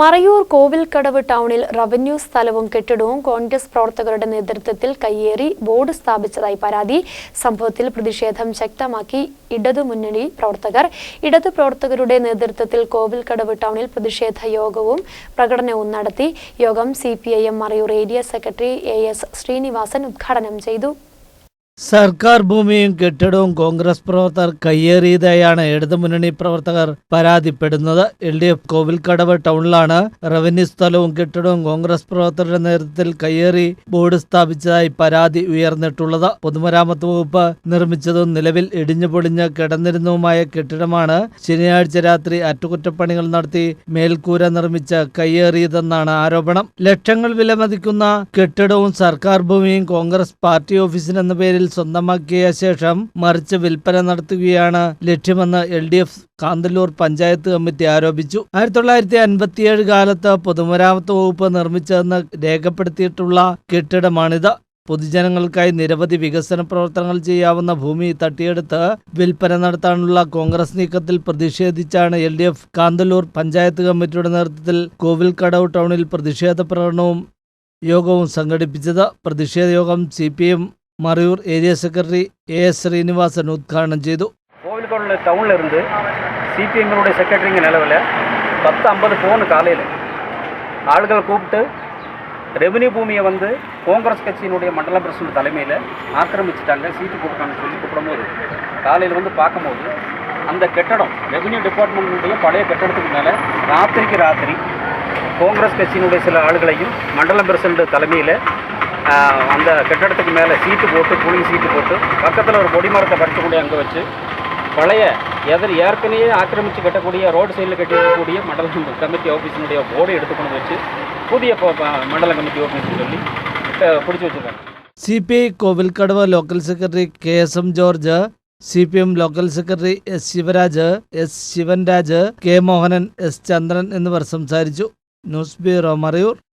മറയൂർ കോവിൽക്കടവ് ടൗണിൽ റവന്യൂ സ്ഥലവും കെട്ടിടവും കോൺഗ്രസ് പ്രവർത്തകരുടെ നേതൃത്വത്തിൽ കയ്യേറി ബോർഡ് സ്ഥാപിച്ചതായി പരാതി. സംഭവത്തിൽ പ്രതിഷേധം ശക്തമാക്കി ഇടതുമുന്നണി പ്രവർത്തകർ. ഇടതു പ്രവർത്തകരുടെ നേതൃത്വത്തിൽ കോവിൽക്കടവ് ടൗണിൽ പ്രതിഷേധ യോഗവും പ്രകടനവും നടത്തി. യോഗം C Marayur area secretary A S Srinivasan ഉദ്ഘാടനം ചെയ്തു. സർക്കാർ ഭൂമിയും കെട്ടിടവും കോൺഗ്രസ് പ്രവർത്തകർ കയ്യേറിയതായാണ് ഇടതുമുന്നണി പ്രവർത്തകർ പരാതിപ്പെടുന്നത്. എൽ ഡി എഫ് കോവിൽക്കടവ് ടൗണിലാണ് റവന്യൂ സ്ഥലവും കെട്ടിടവും കോൺഗ്രസ് പ്രവർത്തകരുടെ നേതൃത്വത്തിൽ കയ്യേറി ബോർഡ് സ്ഥാപിച്ചതായി പരാതി ഉയർന്നിട്ടുള്ളത്. പൊതുമരാമത്ത് വകുപ്പ് നിർമ്മിച്ചതും നിലവിൽ ഇടിഞ്ഞു പൊളിഞ്ഞ് കിടന്നിരുന്നതുമായ കെട്ടിടമാണ് ശനിയാഴ്ച രാത്രി അറ്റകുറ്റപ്പണികൾ നടത്തി മേൽക്കൂര നിർമ്മിച്ച് കയ്യേറിയതെന്നാണ് ആരോപണം. ലക്ഷങ്ങൾ വിലമതിക്കുന്ന കെട്ടിടവും സർക്കാർ ഭൂമിയും കോൺഗ്രസ് പാർട്ടി ഓഫീസിനെന്ന പേരിൽ സ്വന്തമാക്കിയ ശേഷം മറിച്ച് വിൽപ്പന നടത്തുകയാണ് ലക്ഷ്യമെന്ന് L D F Kanthalloor panchayat committee ആരോപിച്ചു. ആയിരത്തി തൊള്ളായിരത്തി അൻപത്തിയേഴ് കാലത്ത് പൊതുമരാമത്ത് വകുപ്പ് നിർമ്മിച്ചതെന്ന് രേഖപ്പെടുത്തിയിട്ടുള്ള കെട്ടിടമാണിത്. പൊതുജനങ്ങൾക്കായി നിരവധി വികസന പ്രവർത്തനങ്ങൾ ചെയ്യാവുന്ന ഭൂമി തട്ടിയെടുത്ത് വിൽപ്പന നടത്താനുള്ള കോൺഗ്രസ് നീക്കത്തിൽ പ്രതിഷേധിച്ചാണ് L D F Kanthalloor panchayat കമ്മിറ്റിയുടെ നേതൃത്വത്തിൽ കോവിൽക്കടവ് ടൗണിൽ പ്രതിഷേധ പ്രകടനവും യോഗവും സംഘടിപ്പിച്ചത്. പ്രതിഷേധ യോഗം C P M Marayoor area secretary A S Srinivasan ഉദ്ഘാടനം ചെയ്തു கோவில்கோவில் டவுனில் இருந்து சிபிஎம்னுடைய செக்ரட்டரிங்க நிலவில் பத்து ஐம்பது ஃபோனு காலையில் ஆளுகள் கூப்பிட்டு ரெவென்யூ பூமியை வந்து காங்கிரஸ் கட்சியினுடைய மண்டல பிரசிடண்ட் தலைமையில் ஆக்கிரமிச்சிட்டாங்க சீட்டு கொடுக்காங்கன்னு சொல்லி கூப்பிடும்போது காலையில் வந்து பார்க்கும்போது அந்த கெட்டடம் ரெவென்யூ டிபார்ட்மெண்ட்டுடைய பழைய கட்டடத்துக்கு மேலே ராத்திரிக்கு ராத்திரி காங்கிரஸ் கட்சியினுடைய சில ஆளுகளையும் மண்டல பிரசிடண்ட் தலைமையில் அந்த கட்டடத்துக்கு மேலே சீட்டு போட்டு புளிங் சீட்டு போட்டு பக்கத்தில் ஒரு கொடி மரத்தை கட்டக்கூடிய அங்கே வச்சு பழைய எதிர் ஏற்கனவே ஆக்கிரமித்து கட்டக்கூடிய ரோடு சைடில் கட்டியிருக்கக்கூடிய மண்டல கமிட்டி ஆஃபீஸினுடைய போர்டு எடுத்து கொண்டு வச்சு புதிய ப- ப- மண்டல கமிட்டி ஆஃபீஸ்னு சொல்லி அஹ், பிடிச்சி வச்சுருக்காங்க C P I Kovilkadavu local secretary K S M George C P M local secretary S Sivaraj S Sivanraj K Mohanan S Chandran എന്നിവർ സംസാരിച്ചു ന്യൂസ് ബ്യൂറോ മറയൂർ